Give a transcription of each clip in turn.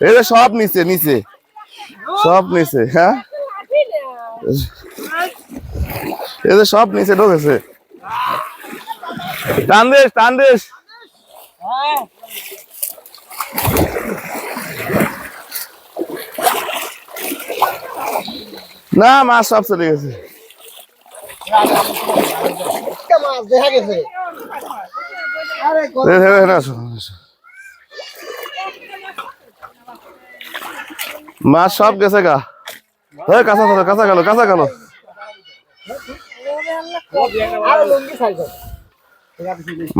যে সব নিচে নিচে। সব নিচে হ্যাঁ? যে সব নিচে ঢুকেছে। টানদেশ দিস টান দিস না মাছ সব চলে গেছে। মাছ দেখা গেছে মাছ সব গেছে গা। হ্যাঁ কাঁচা গেল কাঁচা গেল কাঁচা গেল।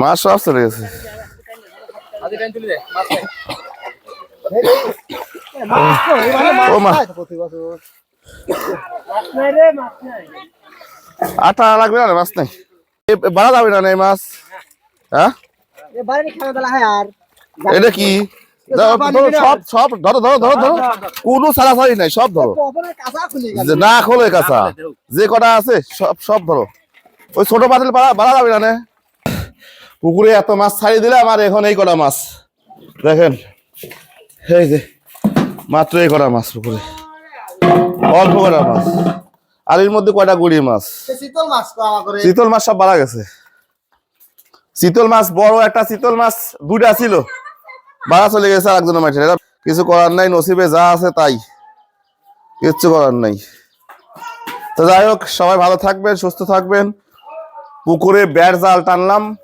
মাছ সব চলে গেছে। আটা লাগবে না মাছ নাই। বাড়া যাবে না মাছ? হ্যাঁ? এটা কি? ধরো, ধরো, সব সব ধরো ধরো ধরো ধরো। কোনো ছাড়াছাড়ি নাই সব ধরো। পবনের কাঁচা খুলে গেল যে না খোলে কাঁচা যে কটা আছে সব সব ধরো। ওই ছোট পাতিল বাড়া বাড়া যাবে না পুকুরে এত মাছ ছাড়ি দিলাম আর এখন এই কটা মাছ। দেখেন এই যে মাত্র এই কটা মাছ পুকুরে। অল্প কটা মাছ। আর এর মধ্যে কয়টা গুড়ি মাছ? শীতল মাছ পাওয়া করে চিতল মাছ সব মারা গেছে। চিতল মাছ বড় একটা চিতল মাছ দুইটা ছিল। মারা চলে গেছে আর একজনের মাঠে। কিছু করার নাই, নসিবে যা আছে তাই। কিচ্ছু করার নাই। তো যাই হোক, সবাই ভালো থাকবেন, সুস্থ থাকবেন। পুকুরে ব্যাট জাল টানলাম।